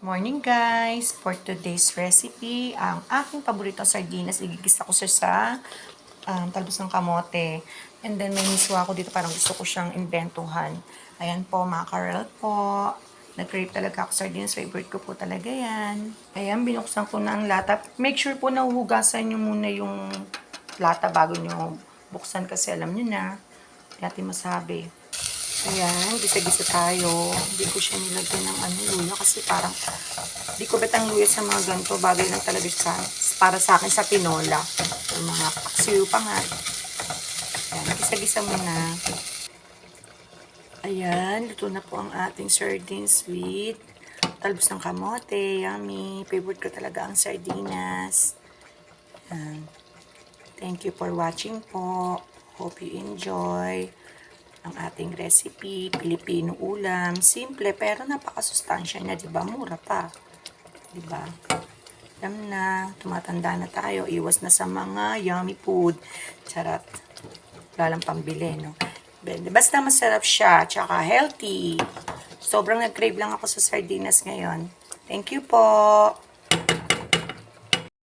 Morning guys! For today's recipe, ang aking paborito sardinas, igigisa ko siya sa um, talbos ng kamote. And then may miswa ako dito, parang gusto ko siyang inventuhan. Ayan po, mackerel po. Nag-crave talaga ako sardinas, favorite ko po talaga yan. Ayan, binuksan ko na ang lata. Make sure po na huhugasan nyo muna yung lata bago nyo buksan kasi alam nyo na. Natin masabi. Ayan, gisa-gisa tayo. Hindi ko siya nilagyan ng ano, luya kasi parang hindi ko bet ang luya sa mga ganito. Bagay lang talaga sa, para sa akin sa tinola. Yung mga paksiw pa nga. Ayan, gisa-gisa muna. Ayan, luto na po ang ating sardines with talbos ng kamote. Yummy. Favorite ko talaga ang sardinas. Ayan. Thank you for watching po. Hope you enjoy ang ating recipe, Pilipino ulam. Simple pero napakasustansya niya, 'di ba? Mura pa. 'Di ba? Alam na, tumatanda na tayo, iwas na sa mga yummy food. Charot. Wala lang pambili, no? Basta masarap siya, tsaka healthy. Sobrang nag-crave lang ako sa sardinas ngayon. Thank you po.